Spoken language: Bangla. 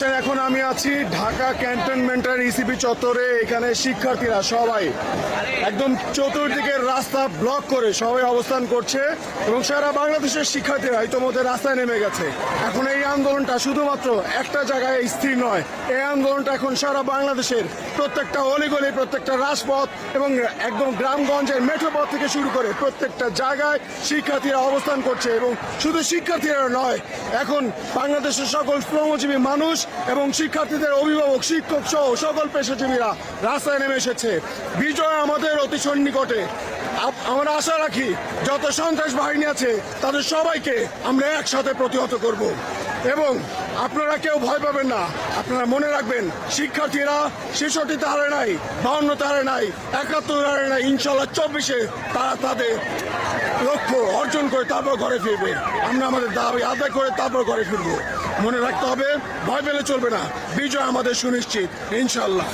এখন আমি আছি ঢাকা ক্যান্টনমেন্টের ইসিপি চত্বরে। এখানে শিক্ষার্থীরা সবাই একদম চতুর্দিকে রাস্তা ব্লক করে সবাই অবস্থান করছে এবং সারা বাংলাদেশের শিক্ষার্থীরা ইতোমধ্যে রাস্তায় নেমে গেছে। এখন এই আন্দোলনটা শুধুমাত্র একটা জায়গায় স্থির নয়, এই আন্দোলনটা এখন সারা বাংলাদেশের প্রত্যেকটা অলিগলি, প্রত্যেকটা রাজপথ এবং একদম গ্রামগঞ্জের মেঠোপথ থেকে শুরু করে প্রত্যেকটা জায়গায় শিক্ষার্থীরা অবস্থান করছে এবং শুধু শিক্ষার্থীরা নয়, এখন বাংলাদেশের সকল শ্রমজীবী মানুষ এবং শিক্ষার্থীদের অভিভাবক, শিক্ষক সহ সকল পেশাজীবীরা রাস্তায় নেমে এসেছে। বিজয় আমাদের অতি সন্নিকটে। আমরা আশা রাখি যত সন্ত্রাস বাহিনী আছে, তাদের সবাইকে আমরা একসাথে প্রতিহত করব। এবং আপনারা কেউ ভয় পাবেন না। আপনারা মনে রাখবেন, শিক্ষার্থীরা ছেষট্টিতে হারে নাই বাউন্নতে হারে নাই, একাত্তর হারে নাই, ইনশাল্লাহ চব্বিশে তারা তাদের লক্ষ্য অর্জন করে তারপর ঘরে ফিরবে। আমরা আমাদের দাবি আদায় করে তারপর ঘরে ফিরবো। মনে রাখতে হবে, ভয় পেলে চলবে না। বিজয় আমাদের সুনিশ্চিত ইনশাল্লাহ